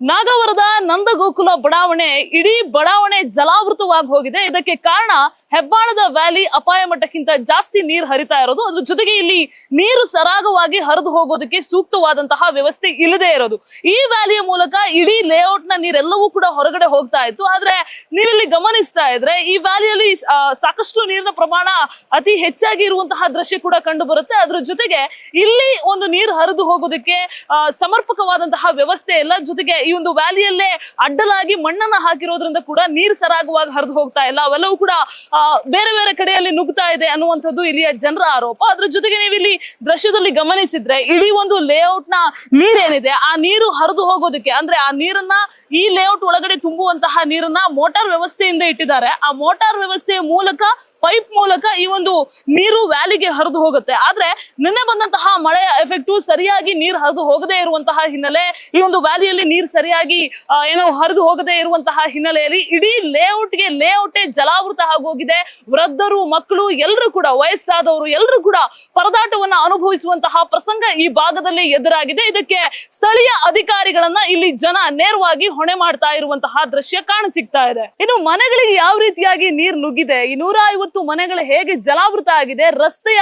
ನಾಗವರದ ನಂದಗೋಕುಲ ಬಡಾವಣೆ ಇಡೀ ಬಡಾವಣೆ ಜಲಾವೃತವಾಗಿ ಹೋಗಿದೆ. ಇದಕ್ಕೆ ಕಾರಣ ಹೆಬ್ಬಾಳದ ವ್ಯಾಲಿ ಅಪಾಯ ಮಟ್ಟಕ್ಕಿಂತ ಜಾಸ್ತಿ ನೀರು ಹರಿತಾ ಇರೋದು. ಅದ್ರ ಜೊತೆಗೆ ಇಲ್ಲಿ ನೀರು ಸರಾಗವಾಗಿ ಹರಿದು ಹೋಗೋದಕ್ಕೆ ಸೂಕ್ತವಾದಂತಹ ವ್ಯವಸ್ಥೆ ಇಲ್ಲದೆ ಇರೋದು. ಈ ವ್ಯಾಲಿಯ ಮೂಲಕ ಇಡೀ ಲೇಔಟ್ನ ನೀರೆಲ್ಲವೂ ಕೂಡ ಹೊರಗಡೆ ಹೋಗ್ತಾ ಇತ್ತು. ಆದ್ರೆ ನೀವಿಲ್ಲಿ ಗಮನಿಸ್ತಾ ಇದ್ರೆ ಈ ವ್ಯಾಲಿಯಲ್ಲಿ ಸಾಕಷ್ಟು ನೀರಿನ ಪ್ರಮಾಣ ಅತಿ ಹೆಚ್ಚಾಗಿ ಇರುವಂತಹ ದೃಶ್ಯ ಕೂಡ ಕಂಡು ಬರುತ್ತೆ ಅದ್ರ ಜೊತೆಗೆ ಇಲ್ಲಿ ಒಂದು ನೀರು ಹರಿದು ಹೋಗೋದಕ್ಕೆ ಸಮರ್ಪಕವಾದಂತಹ ವ್ಯವಸ್ಥೆ ಇಲ್ಲ. ಜೊತೆಗೆ ಈ ಒಂದು ವ್ಯಾಲಿಯಲ್ಲೇ ಅಡ್ಡಲಾಗಿ ಮಣ್ಣನ್ನ ಹಾಕಿರೋದ್ರಿಂದ ಕೂಡ ನೀರು ಸರಾಗವಾಗಿ ಹರಿದು ಹೋಗ್ತಾ ಇಲ್ಲ. ಅವೆಲ್ಲವೂ ಕೂಡ ಬೇರೆ ಬೇರೆ ಕಡೆಯಲ್ಲಿ ನುಗ್ತಾ ಇದೆ ಅನ್ನುವಂಥದ್ದು ಇಲ್ಲಿಯ ಜನರ ಆರೋಪ. ಅದ್ರ ಜೊತೆಗೆ ನೀವು ಇಲ್ಲಿ ದೃಶ್ಯದಲ್ಲಿ ಗಮನಿಸಿದ್ರೆ ಇಡೀ ಒಂದು ಲೇಔಟ್ನ ನೀರೇನಿದೆ. ಆ ನೀರು ಹರಿದು ಹೋಗೋದಕ್ಕೆ, ಅಂದ್ರೆ ಆ ನೀರನ್ನ ಈ ಲೇಔಟ್ ಒಳಗಡೆ ತುಂಬುವಂತಹ ನೀರನ್ನ ಮೋಟಾರ್ ವ್ಯವಸ್ಥೆಯಿಂದ ಇಟ್ಟಿದ್ದಾರೆ. ಆ ಮೋಟಾರ್ ವ್ಯವಸ್ಥೆಯ ಮೂಲಕ ಪೈಪ್ ಮೂಲಕ ಈ ಒಂದು ನೀರು ವ್ಯಾಲಿಗೆ ಹರಿದು ಹೋಗುತ್ತೆ. ಆದ್ರೆ ನಿನ್ನೆ ಬಂದಂತಹ ಮಳೆಯ ಎಫೆಕ್ಟು ಸರಿಯಾಗಿ ನೀರು ಹರಿದು ಹೋಗದೇ ಇರುವಂತಹ ಹಿನ್ನೆಲೆ, ಈ ಒಂದು ವ್ಯಾಲಿಯಲ್ಲಿ ನೀರು ಸರಿಯಾಗಿ ಏನೋ ಹರಿದು ಹೋಗದೇ ಇರುವಂತಹ ಹಿನ್ನೆಲೆಯಲ್ಲಿ ಇಡೀ ಲೇಔಟ್ಗೆ ಲೇಔಟೇ ಜಲಾವೃತ ಆಗೋಗಿದೆ. ವೃದ್ಧರು, ಮಕ್ಕಳು ಎಲ್ಲರೂ ಕೂಡ, ವಯಸ್ಸಾದವರು ಎಲ್ಲರೂ ಕೂಡ ಪರದಾಟವನ್ನ ಅನುಭವಿಸುವಂತಹ ಪ್ರಸಂಗ ಈ ಭಾಗದಲ್ಲಿ ಎದುರಾಗಿದೆ. ಇದಕ್ಕೆ ಸ್ಥಳೀಯ ಅಧಿಕಾರಿಗಳನ್ನ ಇಲ್ಲಿ ಜನ ನೇರವಾಗಿ ಹೊಣೆ ಮಾಡ್ತಾ ಇರುವಂತಹ ದೃಶ್ಯ ಕಾಣಸಿಗ್ತಾ ಇದೆ. ಇನ್ನು ಮನೆಗಳಿಗೆ ಯಾವ ರೀತಿಯಾಗಿ ನೀರು ನುಗ್ಗಿದೆ? ಈ ನೂರ ಐವತ್ತು ಮನೆಗಳು ಹೇಗೆ ಜಲಾವೃತ ಆಗಿದೆ, ರಸ್ತೆಯ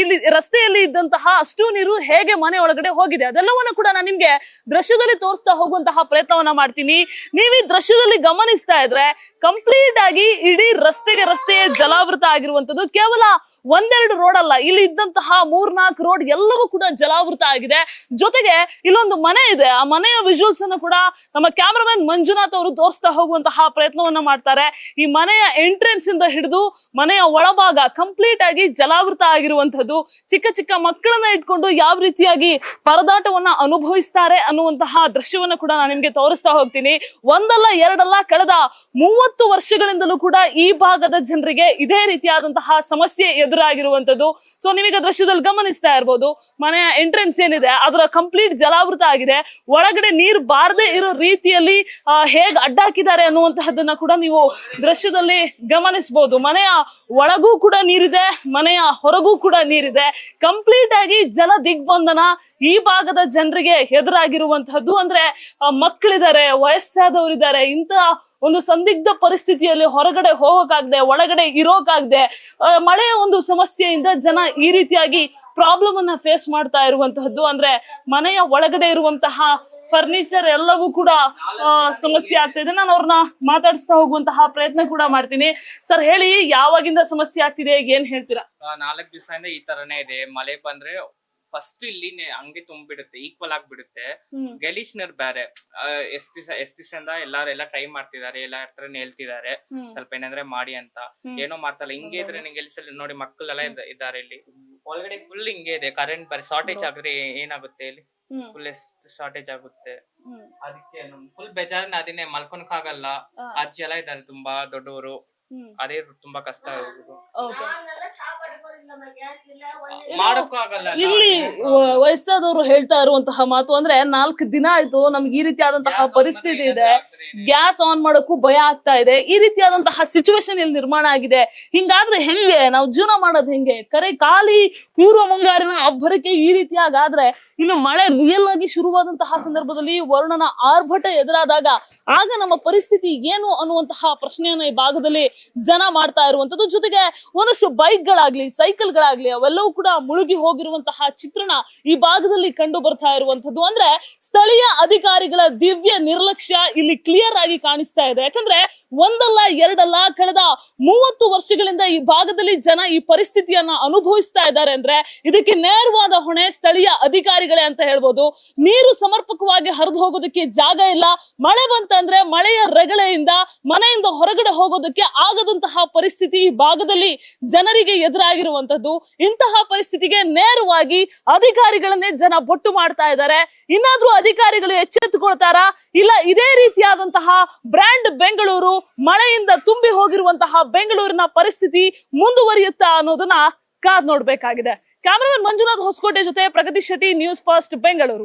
ಇಲ್ಲಿ, ರಸ್ತೆಯಲ್ಲಿ ಇದ್ದಂತಹ ಅಷ್ಟು ನೀರು ಹೇಗೆ ಮನೆ ಒಳಗಡೆ ಹೋಗಿದೆ, ಅದೆಲ್ಲವನ್ನು ಕೂಡ ನಾನು ನಿಮ್ಗೆ ದೃಶ್ಯದಲ್ಲಿ ತೋರಿಸ್ತಾ ಹೋಗುವಂತಹ ಪ್ರಯತ್ನವನ್ನ ಮಾಡ್ತೀನಿ. ನೀವು ಈ ದೃಶ್ಯದಲ್ಲಿ ಗಮನಿಸ್ತಾ ಇದ್ರೆ ಕಂಪ್ಲೀಟ್ ಆಗಿ ಇಡೀ ರಸ್ತೆಗೆ ರಸ್ತೆಯೇ ಜಲಾವೃತ ಆಗಿರುವಂತದ್ದು. ಕೇವಲ ಒಂದೆರಡು ರೋಡ್ ಅಲ್ಲ, ಇಲ್ಲಿ ಇದ್ದಂತಹ ಮೂರ್ನಾಲ್ಕು ರೋಡ್ ಎಲ್ಲವೂ ಕೂಡ ಜಲಾವೃತ ಆಗಿದೆ. ಜೊತೆಗೆ ಇಲ್ಲೊಂದು ಮನೆ ಇದೆ. ಆ ಮನೆಯ ವಿಜುವಲ್ಸ್ ಅನ್ನು ಕೂಡ ನಮ್ಮ ಕ್ಯಾಮರಾಮನ್ ಮಂಜುನಾಥ್ ಅವರು ತೋರಿಸ್ತಾ ಹೋಗುವಂತಹ ಪ್ರಯತ್ನವನ್ನ ಮಾಡ್ತಾರೆ. ಈ ಮನೆಯ ಎಂಟ್ರೆನ್ಸ್ ಇಂದ ಹಿಡಿದು ಮನೆಯ ಒಳಭಾಗ ಕಂಪ್ಲೀಟ್ ಆಗಿ ಜಲಾವೃತ ಆಗಿರುವಂತದ್ದು. ಚಿಕ್ಕ ಚಿಕ್ಕ ಮಕ್ಕಳನ್ನ ಇಟ್ಕೊಂಡು ಯಾವ ರೀತಿಯಾಗಿ ಪರದಾಟವನ್ನ ಅನುಭವಿಸ್ತಾರೆ ಅನ್ನುವಂತಹ ದೃಶ್ಯವನ್ನ ಕೂಡ ನಾನು ನಿಮ್ಗೆ ತೋರಿಸ್ತಾ ಹೋಗ್ತೀನಿ. ಒಂದಲ್ಲ ಎರಡಲ್ಲ, ಕಳೆದ ಮೂವತ್ತು ವರ್ಷಗಳಿಂದಲೂ ಕೂಡ ಈ ಭಾಗದ ಜನರಿಗೆ ಇದೇ ರೀತಿಯಾದಂತಹ ಸಮಸ್ಯೆ ಎದುರಾಗಿರುವಂತದ್ದು ಸೊ ನೀವೀಗ ದೃಶ್ಯದಲ್ಲಿ ಗಮನಿಸ್ತಾ ಇರ್ಬೋದು. ಮನೆಯ ಎಂಟ್ರೆನ್ಸ್ ಏನಿದೆ, ಅದರ ಕಂಪ್ಲೀಟ್ ಜಲಾವೃತ ಆಗಿದೆ. ಒಳಗಡೆ ನೀರು ಬಾರದೆ ಇರೋ ರೀತಿಯಲ್ಲಿ ಹೇಗ್ ಅಡ್ಡಾಕಿದ್ದಾರೆ ಅನ್ನುವಂತಹದ್ದನ್ನ ಕೂಡ ನೀವು ದೃಶ್ಯದಲ್ಲಿ ಗಮನಿಸಬಹುದು ಮನೆಯ ಒಳಗೂ ಕೂಡ ನೀರಿದೆ, ಮನೆಯ ಹೊರಗೂ ಕೂಡ ನೀರಿದೆ. ಕಂಪ್ಲೀಟ್ ಆಗಿ ಜಲ ದಿಗ್ಬಂಧನ ಈ ಭಾಗದ ಜನರಿಗೆ ಎದುರಾಗಿರುವಂತಹದ್ದು ಅಂದ್ರೆ ಮಕ್ಕಳಿದ್ದಾರೆ, ವಯಸ್ಸಾದವರಿದ್ದಾರೆ, ಇಂತಹ ಒಂದು ಸಂದಿಗ್ಧ ಪರಿಸ್ಥಿತಿಯಲ್ಲಿ ಹೊರಗಡೆ ಹೋಗೋಕಾಗದೆ, ಒಳಗಡೆ ಇರೋಕಾಗದೆ ಮಳೆಯ ಒಂದು ಸಮಸ್ಯೆಯಿಂದ ಜನ ಈ ರೀತಿಯಾಗಿ ಪ್ರಾಬ್ಲಮ್ ಅನ್ನ ಫೇಸ್ ಮಾಡ್ತಾ ಇರುವಂತಹದ್ದು. ಅಂದ್ರೆ ಮನೆಯ ಒಳಗಡೆ ಇರುವಂತಹ ಫರ್ನಿಚರ್ ಎಲ್ಲವೂ ಕೂಡ ಸಮಸ್ಯೆ ಆಗ್ತಾ ಇದೆ. ನಾನು ಅವ್ರನ್ನ ಮಾತಾಡಿಸ್ತಾ ಹೋಗುವಂತಹ ಪ್ರಯತ್ನ ಕೂಡ ಮಾಡ್ತೀನಿ. ಸರ್, ಹೇಳಿ ಯಾವಾಗಿಂದ ಸಮಸ್ಯೆ ಆಗ್ತಿದೆ? ಏನ್ ಹೇಳ್ತೀರಾ? ನಾಲ್ಕು ದಿವಸದಿಂದ ಈ ತರನೇ ಇದೆ. ಮಳೆ ಬಂದ್ರೆ ಫಸ್ಟ್ ಇಲ್ಲಿ ಹಂಗೆ ತುಂಬಿಡುತ್ತೆ ಈಕ್ವಲ್ ಆಗ್ಬಿಡುತ್ತೆ. ಗಲೀಜ್ ನೀರ್ ಬೇರೆ ಎಷ್ಟ್ ದಿವಸ ಎಷ್ಟ್ ದಿವಸದಿಂದ ಎಲ್ಲಾರು ಎಲ್ಲ ಟ್ರೈ ಮಾಡ್ತಿದ್ದಾರೆ ಎಲ್ಲ ಹತ್ರ ಹೇಳ್ತಿದ್ದಾರೆ ಸ್ವಲ್ಪ ಏನಂದ್ರೆ ಮಾಡಿ ಅಂತ. ಏನೋ ಮಾಡ್ತಲ್ಲ. ಹಿಂಗೆ ಇದ್ರೆ ನಿಂಗೆ ಎಲ್ಲಿ ನೋಡಿ ಮಕ್ಕಳೆಲ್ಲ ಇದ್ದ- ಇದ್ದಾರೆ ಇಲ್ಲಿ. ಒಳಗಡೆ ಫುಲ್ ಹಿಂಗೆ ಇದೆ. ಕರೆಂಟ್ ಬರೀ ಶಾರ್ಟೇಜ್ ಆದ್ರೆ ಏನಾಗುತ್ತೆ ಇಲ್ಲಿ ಫುಲ್ ಎಷ್ಟು ಶಾರ್ಟೇಜ್ ಆಗುತ್ತೆ. ಅದಕ್ಕೆ ಫುಲ್ ಬೇಜಾರನ್ನ ಅದನ್ನೇ ಮಲ್ಕೊಂಡ್ ಆಗಲ್ಲ. ಅಜ್ಜಿ ಎಲ್ಲ ಇದ್ದಾರೆ ತುಂಬಾ ದೊಡ್ಡವರು. ಅದೇ ತುಂಬಾ ಕಷ್ಟ ಆಗೋದು ಇಲ್ಲಿ ವಯಸ್ಸಾದವರು ಹೇಳ್ತಾ ಇರುವಂತಹ ಮಾತು ಅಂದ್ರೆ ನಾಲ್ಕು ದಿನ ಆಯ್ತು ನಮ್ಗೆ ಈ ರೀತಿಯಾದಂತಹ ಪರಿಸ್ಥಿತಿ ಇದೆ. ಗ್ಯಾಸ್ ಆನ್ ಮಾಡೋಕ್ಕೂ ಭಯ ಆಗ್ತಾ ಇದೆ. ಈ ರೀತಿಯಾದಂತಹ ಸಿಚುವೇಶನ್ ಇಲ್ಲಿ ನಿರ್ಮಾಣ ಆಗಿದೆ. ಹಿಂಗಾದ್ರೆ ಹೆಂಗೆ? ನಾವು ಜೀವನ ಮಾಡೋದು ಹೆಂಗೆ? ಕರೆ ಖಾಲಿ ಪೂರ್ವ ಮುಂಗಾರಿನ ಅಬ್ಬರಕ್ಕೆ ಈ ರೀತಿಯಾಗಾದ್ರೆ ಇನ್ನು ಮಳೆ ರಿಯಲ್ ಆಗಿ ಶುರುವಾದಂತಹ ಸಂದರ್ಭದಲ್ಲಿ ವರುಣನ ಆರ್ಭಟ ಎದುರಾದಾಗ ಆಗ ನಮ್ಮ ಪರಿಸ್ಥಿತಿ ಏನು ಅನ್ನುವಂತಹ ಪ್ರಶ್ನೆಯನ್ನ ಈ ಭಾಗದಲ್ಲಿ ಜನ ಮಾಡ್ತಾ ಇರುವಂತದ್ದು ಜೊತೆಗೆ ಒಂದಷ್ಟು ಬೈಕ್ ಗಳಾಗ್ಲಿ ಸೈಕಲ್ ಗಳಾಗ್ಲಿ ಅವೆಲ್ಲವೂ ಕೂಡ ಮುಳುಗಿ ಹೋಗಿರುವಂತಹ ಚಿತ್ರಣ ಈ ಭಾಗದಲ್ಲಿ ಕಂಡು ಬರ್ತಾ ಇರುವಂತದ್ದು ಅಂದ್ರೆ ಸ್ಥಳೀಯ ಅಧಿಕಾರಿಗಳ ದಿವ್ಯ ನಿರ್ಲಕ್ಷ್ಯ ಇಲ್ಲಿ ಕ್ಲಿಯರ್ ಆಗಿ ಕಾಣಿಸ್ತಾ ಇದೆ. ಯಾಕಂದ್ರೆ ಒಂದಲ್ಲ, ಎರಡಲ್ಲ, ಕಳೆದ ಮೂವತ್ತು ವರ್ಷಗಳಿಂದ ಈ ಭಾಗದಲ್ಲಿ ಜನ ಈ ಪರಿಸ್ಥಿತಿಯನ್ನ ಅನುಭವಿಸ್ತಾ ಇದ್ದಾರೆ ಅಂದ್ರೆ ಇದಕ್ಕೆ ನೇರವಾದ ಹೊಣೆ ಸ್ಥಳೀಯ ಅಧಿಕಾರಿಗಳೇ ಅಂತ ಹೇಳ್ಬೋದು. ನೀರು ಸಮರ್ಪಕವಾಗಿ ಹರಿದು ಹೋಗೋದಕ್ಕೆ ಜಾಗ ಇಲ್ಲ. ಮಳೆ ಬಂತಂದ್ರೆ ಮಳೆಯ ರಗಳೆಯಿಂದ ಮನೆಯಿಂದ ಹೊರಗಡೆ ಹೋಗೋದಕ್ಕೆ ಆಗದಂತಹ ಪರಿಸ್ಥಿತಿ ಈ ಭಾಗದಲ್ಲಿ ಜನರಿಗೆ ಎದುರಾಗಿರುವಂತದ್ದು ಇಂತಹ ಪರಿಸ್ಥಿತಿಗೆ ನೇರವಾಗಿ ಅಧಿಕಾರಿಗಳನ್ನೇ ಜನ ಬೊಟ್ಟು ಮಾಡ್ತಾ ಇದ್ದಾರೆ. ಇನ್ನಾದ್ರೂ ಅಧಿಕಾರಿಗಳು ಎಚ್ಚೆತ್ತುಕೊಳ್ತಾರಾ? ಇಲ್ಲ, ಇದೇ ರೀತಿಯಾದಂತಹ ಬ್ರ್ಯಾಂಡ್ ಬೆಂಗಳೂರು ಮಳೆಯಿಂದ ತುಂಬಿ ಹೋಗಿರುವಂತಹ ಬೆಂಗಳೂರಿನ ಪರಿಸ್ಥಿತಿ ಮುಂದುವರಿಯುತ್ತಾ ಅನ್ನೋದನ್ನ ಕಾದ್ ನೋಡ್ಬೇಕಾಗಿದೆ. ಕ್ಯಾಮರಾಮನ್ ಮಂಜುನಾಥ್ ಹೊಸಕೋಟೆ ಜೊತೆ ಪ್ರಗತಿ ಶೆಟ್ಟಿ, ನ್ಯೂಸ್ ಫಸ್ಟ್, ಬೆಂಗಳೂರು.